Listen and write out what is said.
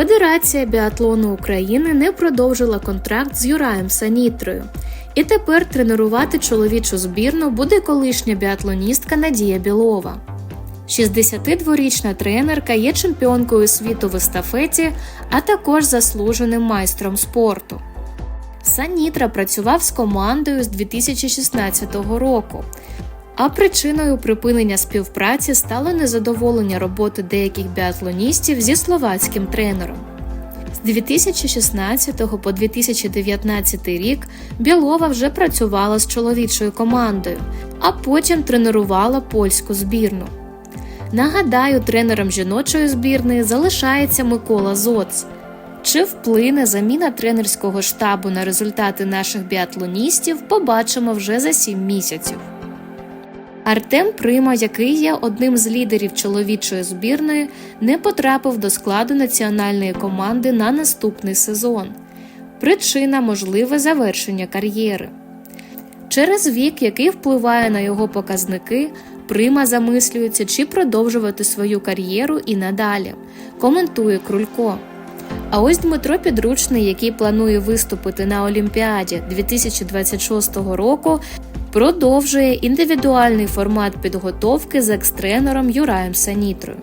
Федерація біатлону України не продовжила контракт з Юраєм Санітрою. І тепер тренувати чоловічу збірну буде колишня біатлоністка Надія Білова. 62-річна тренерка є чемпіонкою світу в естафеті, а також заслуженим майстром спорту. Санітра працював з командою з 2016 року. А причиною припинення співпраці стало незадоволення роботи деяких біатлоністів зі словацьким тренером. З 2016 по 2019 рік Білова вже працювала з чоловічою командою, а потім тренувала польську збірну. Нагадаю, тренером жіночої збірної залишається Микола Зоц. Чи вплине заміна тренерського штабу на результати наших біатлоністів, побачимо вже за 7 місяців. Артем Прима, який є одним з лідерів чоловічої збірної, не потрапив до складу національної команди на наступний сезон. Причина можливе завершення кар'єри. Через вік, який впливає на його показники, Прима замислюється, чи продовжувати свою кар'єру і надалі, коментує Крулько. А ось Дмитро Підручний, який планує виступити на Олімпіаді 2026 року, продовжує індивідуальний формат підготовки з екстренером Юраєм Санітрою.